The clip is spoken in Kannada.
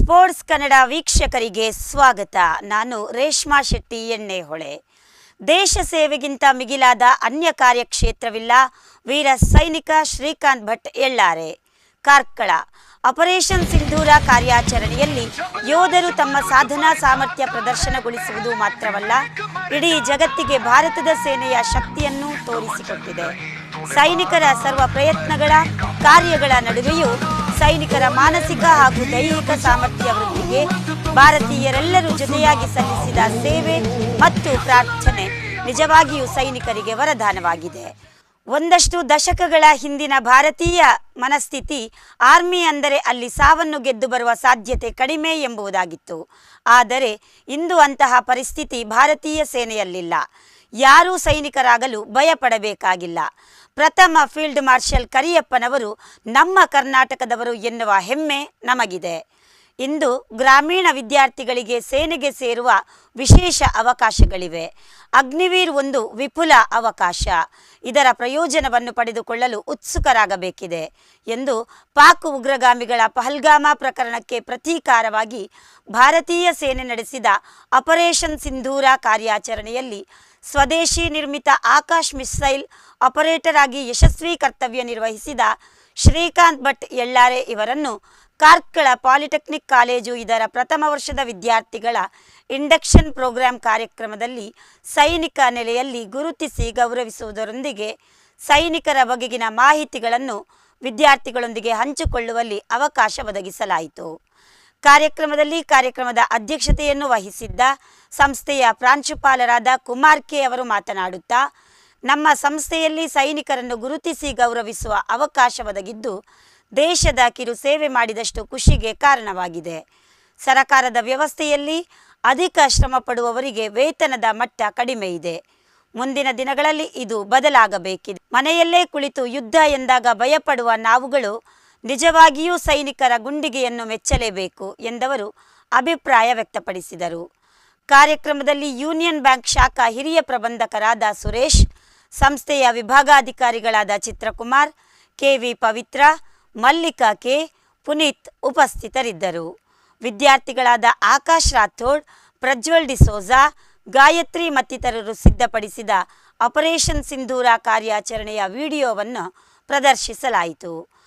ಸ್ಪೋರ್ಟ್ಸ್ ಕನ್ನಡ ವೀಕ್ಷಕರಿಗೆ ಸ್ವಾಗತ. ನಾನು ರೇಷ್ಮಾ ಶೆಟ್ಟಿ ಎಣ್ಣೆಹೊಳೆ. ದೇಶ ಸೇವೆಗಿಂತ ಮಿಗಿಲಾದ ಅನ್ಯ ಕಾರ್ಯಕ್ಷೇತ್ರವಿಲ್ಲ. ವೀರ ಸೈನಿಕ ಶ್ರೀಕಾಂತ್ ಭಟ್ ಎಳ್ಳಾರೆ. ಕಾರ್ಕಳ. ಆಪರೇಷನ್ ಸಿಂಧೂರ ಕಾರ್ಯಾಚರಣೆಯಲ್ಲಿ ಯೋಧರು ತಮ್ಮ ಸಾಧನಾ ಸಾಮರ್ಥ್ಯ ಪ್ರದರ್ಶನಗೊಳಿಸುವುದು ಮಾತ್ರವಲ್ಲ, ಇಡೀ ಜಗತ್ತಿಗೆ ಭಾರತದ ಸೇನೆಯ ಶಕ್ತಿಯನ್ನು ತೋರಿಸಿಕೊಟ್ಟಿದೆ. ಸೈನಿಕರ ಸರ್ವ ಪ್ರಯತ್ನಗಳ, ಕಾರ್ಯಗಳ ನಡುವೆಯೂ ಸೈನಿಕರ ಮಾನಸಿಕ ಹಾಗೂ ದೈಹಿಕ ಸಾಮರ್ಥ್ಯ ವೃದ್ಧಿಗೆ ಭಾರತೀಯರೆಲ್ಲರೂ ಜೊತೆಯಾಗಿ ಸಲ್ಲಿಸಿದ ಸೇವೆ ಮತ್ತು ಪ್ರಾರ್ಥನೆ ನಿಜವಾಗಿಯೂ ಸೈನಿಕರಿಗೆ ವರದಾನವಾಗಿದೆ. ಒಂದಷ್ಟು ದಶಕಗಳ ಹಿಂದಿನ ಭಾರತೀಯ ಮನಸ್ಥಿತಿ ಆರ್ಮಿ ಅಂದರೆ ಅಲ್ಲಿ ಸಾವನ್ನು ಗೆದ್ದು ಬರುವ ಸಾಧ್ಯತೆ ಕಡಿಮೆ ಎಂಬುದಾಗಿತ್ತು. ಆದರೆ ಇಂದು ಅಂತಹ ಪರಿಸ್ಥಿತಿ ಭಾರತೀಯ ಸೇನೆಯಲ್ಲಿಲ್ಲ. ಯಾರೂ ಸೈನಿಕರಾಗಲು ಭಯಪಡಬೇಕಾಗಿಲ್ಲ. ಪ್ರಥಮ ಫೀಲ್ಡ್ ಮಾರ್ಷಲ್ ಕರಿಯಪ್ಪನವರು ನಮ್ಮ ಕರ್ನಾಟಕದವರು ಎನ್ನುವ ಹೆಮ್ಮೆ ನಮಗಿದೆ. ಇಂದು ಗ್ರಾಮೀಣ ವಿದ್ಯಾರ್ಥಿಗಳಿಗೆ ಸೇನೆಗೆ ಸೇರುವ ವಿಶೇಷ ಅವಕಾಶಗಳಿವೆ. ಅಗ್ನಿವೀರ್ ಒಂದು ವಿಪುಲ ಅವಕಾಶ. ಇದರ ಪ್ರಯೋಜನವನ್ನು ಪಡೆದುಕೊಳ್ಳಲು ಉತ್ಸುಕರಾಗಬೇಕಿದೆ ಎಂದು ಪಾಕ್ ಉಗ್ರಗಾಮಿಗಳ ಪಹಲ್ಗಾಮ ಪ್ರಕರಣಕ್ಕೆ ಪ್ರತೀಕಾರವಾಗಿ ಭಾರತೀಯ ಸೇನೆ ನಡೆಸಿದ ಆಪರೇಷನ್ ಸಿಂಧೂರ ಕಾರ್ಯಾಚರಣೆಯಲ್ಲಿ ಸ್ವದೇಶಿ ನಿರ್ಮಿತ ಆಕಾಶ್ ಮಿಸೈಲ್ ಆಪರೇಟರ್ ಆಗಿ ಯಶಸ್ವಿ ಕರ್ತವ್ಯ ನಿರ್ವಹಿಸಿದ ಶ್ರೀಕಾಂತ್ ಭಟ್ ಎಳ್ಳಾರೆ ಇವರನ್ನು ಕಾರ್ಕಳ ಪಾಲಿಟೆಕ್ನಿಕ್ ಕಾಲೇಜು ಇದರ ಪ್ರಥಮ ವರ್ಷದ ವಿದ್ಯಾರ್ಥಿಗಳ ಇಂಡಕ್ಷನ್ ಪ್ರೋಗ್ರಾಂ ಕಾರ್ಯಕ್ರಮದಲ್ಲಿ ಸೈನಿಕ ನೆಲೆಯಲ್ಲಿ ಗುರುತಿಸಿ ಗೌರವಿಸುವುದರೊಂದಿಗೆ ಸೈನಿಕರ ಬಗೆಗಿನ ಮಾಹಿತಿಗಳನ್ನು ವಿದ್ಯಾರ್ಥಿಗಳೊಂದಿಗೆ ಹಂಚಿಕೊಳ್ಳುವಲ್ಲಿ ಅವಕಾಶ ಒದಗಿಸಲಾಯಿತು. ಕಾರ್ಯಕ್ರಮದಲ್ಲಿ ಕಾರ್ಯಕ್ರಮದ ಅಧ್ಯಕ್ಷತೆಯನ್ನು ವಹಿಸಿದ್ದ ಸಂಸ್ಥೆಯ ಪ್ರಾಂಶುಪಾಲರಾದ ಕುಮಾರ್ ಕೆ ಅವರು ಮಾತನಾಡುತ್ತಾ, ನಮ್ಮ ಸಂಸ್ಥೆಯಲ್ಲಿ ಸೈನಿಕರನ್ನು ಗುರುತಿಸಿ ಗೌರವಿಸುವ ಅವಕಾಶ ಒದಗಿದ್ದು ದೇಶದ ಕಿರು ಸೇವೆ ಮಾಡಿದಷ್ಟು ಖುಷಿಗೆ ಕಾರಣವಾಗಿದೆ. ಸರಕಾರದ ವ್ಯವಸ್ಥೆಯಲ್ಲಿ ಅಧಿಕ ಶ್ರಮ ಪಡುವವರಿಗೆ ವೇತನದ ಮಟ್ಟ ಕಡಿಮೆ ಇದೆ. ಮುಂದಿನ ದಿನಗಳಲ್ಲಿ ಇದು ಬದಲಾಗಬೇಕಿದೆ. ಮನೆಯಲ್ಲೇ ಕುಳಿತು ಯುದ್ಧ ಎಂದಾಗ ಭಯಪಡುವ ನಾವುಗಳು ನಿಜವಾಗಿಯೂ ಸೈನಿಕರ ಗುಂಡಿಗೆಯನ್ನು ಮೆಚ್ಚಲೇಬೇಕು ಎಂದವರು ಅಭಿಪ್ರಾಯ ವ್ಯಕ್ತಪಡಿಸಿದರು. ಕಾರ್ಯಕ್ರಮದಲ್ಲಿ ಯೂನಿಯನ್ ಬ್ಯಾಂಕ್ ಶಾಖಾ ಹಿರಿಯ ಪ್ರಬಂಧಕರಾದ ಸುರೇಶ್, ಸಂಸ್ಥೆಯ ವಿಭಾಗಾಧಿಕಾರಿಗಳಾದ ಚಿತ್ರಕುಮಾರ್ ಕೆವಿ ಪವಿತ್ರ ಮಲ್ಲಿಕಾ ಕೆ ಪುನೀತ್ ಉಪಸ್ಥಿತರಿದ್ದರು. ವಿದ್ಯಾರ್ಥಿಗಳಾದ ಆಕಾಶ್ ರಾಥೋಡ್, ಪ್ರಜ್ವಲ್ ಡಿಸೋಜಾ ಗಾಯತ್ರಿ ಮತ್ತಿತರರು ಸಿದ್ಧಪಡಿಸಿದ ಆಪರೇಷನ್ ಸಿಂಧೂರ ಕಾರ್ಯಾಚರಣೆಯ ವಿಡಿಯೋವನ್ನು ಪ್ರದರ್ಶಿಸಲಾಯಿತು.